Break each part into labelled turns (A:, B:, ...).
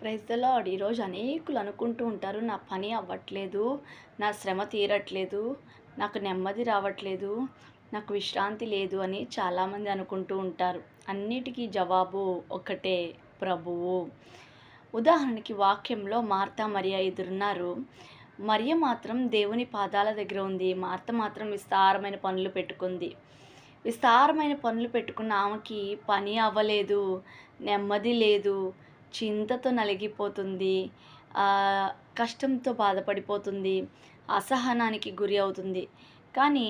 A: Praise the lord. ఈరోజు అనేకులు అనుకుంటూ ఉంటారు నా పని అవ్వట్లేదు నా శ్రమ తీరట్లేదు నాకు నెమ్మది రావట్లేదు నాకు విశ్రాంతి లేదు అని చాలామంది అనుకుంటూ ఉంటారు. అన్నిటికీ జవాబు ఒకటే ప్రభువు. ఉదాహరణకి వాక్యంలో మార్త మరియ ఎదురున్నారు. మరియ మాత్రం దేవుని పాదాల దగ్గర ఉంది. మార్త మాత్రం విస్తారమైన పనులు పెట్టుకుంది. విస్తారమైన పనులు పెట్టుకున్న ఆమెకి పని అవ్వలేదు నెమ్మది లేదు చింతతో నలిగిపోతుంది. కష్టంతో బాధపడిపోతుంది. అసహనానికి గురి అవుతుంది. కానీ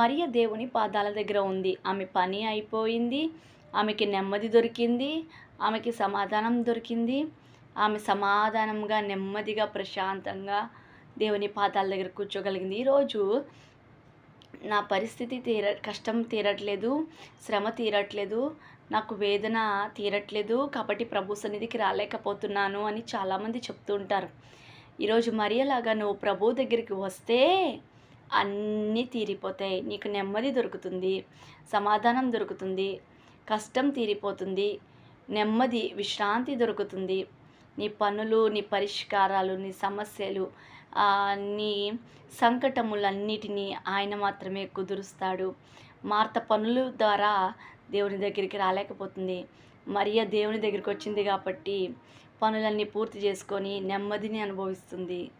A: మరియ దేవుని పాదాల దగ్గర ఉంది. ఆమె పని అయిపోయింది. ఆమెకి నెమ్మది దొరికింది. ఆమెకి సమాధానం దొరికింది. ఆమె సమాధానంగా నెమ్మదిగా ప్రశాంతంగా దేవుని పాదాల దగ్గర కూర్చోగలిగింది. ఈరోజు నా పరిస్థితి తీర కష్టం తీరట్లేదు శ్రమ తీరట్లేదు నాకు వేదన తీరట్లేదు కాబట్టి ప్రభు సన్నిధికి రాలేకపోతున్నాను అని చాలామంది చెప్తూ ఉంటారు. ఈరోజు మరియలాగా నువ్వు ప్రభు దగ్గరికి వస్తే అన్నీ తీరిపోతాయి. నీకు నెమ్మది దొరుకుతుంది సమాధానం దొరుకుతుంది కష్టం తీరిపోతుంది నెమ్మది విశ్రాంతి దొరుకుతుంది. నీ పనులు నీ పరిష్కారాలు నీ సమస్యలు నీ సంకటములన్నిటినీ ఆయన మాత్రమే కుదురుస్తాడు. మార్త పనుల ద్వారా దేవుని దగ్గరికి రాలేకపోతుంది. మరియ దేవుని దగ్గరికి వచ్చింది కాబట్టి పనులన్నీ పూర్తి చేసుకొని నెమ్మదిని అనుభవిస్తుంది.